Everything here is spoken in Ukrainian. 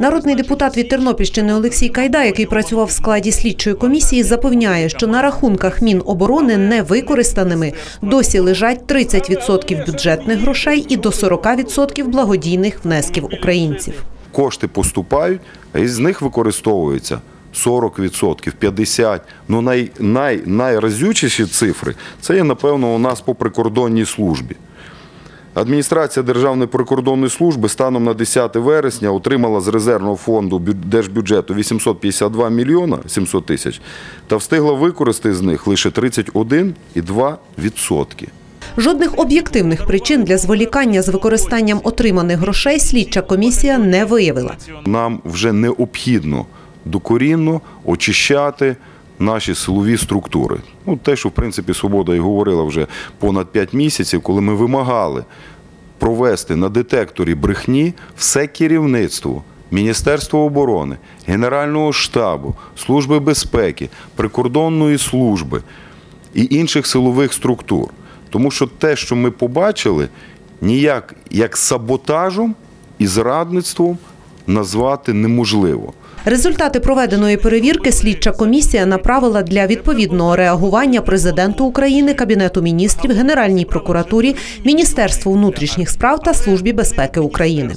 Народний депутат від Тернопільщини Олексій Кайда, який працював в складі слідчої комісії, запевняє, що на рахунках Міноборони невикористаними досі лежать 30% бюджетних грошей і до 40% благодійних внесків українців. Кошти поступають, а із них використовується 40%, 50%. Ну, най, най, найразючіші цифри це є, напевно, у нас по прикордонній службі. Адміністрація Державної прикордонної служби станом на 10 вересня отримала з резервного фонду держбюджету 852 мільйона 700 тисяч та встигла використати з них лише 31,2%. Жодних об'єктивних причин для зволікання з використанням отриманих грошей слідча комісія не виявила. Нам вже необхідно докорінно очищати наші силові структури. Ну, те, що в принципі свобода і говорила вже понад 5 місяців, коли ми вимагали провести на детекторі брехні все керівництво. Міністерства оборони, Генерального штабу, Служби безпеки, прикордонної служби і інших силових структур. Тому що те, що ми побачили, ніяк як саботажем і зрадництвом назвати неможливо. Результати проведеної перевірки слідча комісія направила для відповідного реагування президенту України, Кабінету міністрів, Генеральній прокуратурі, Міністерству внутрішніх справ та Службі безпеки України.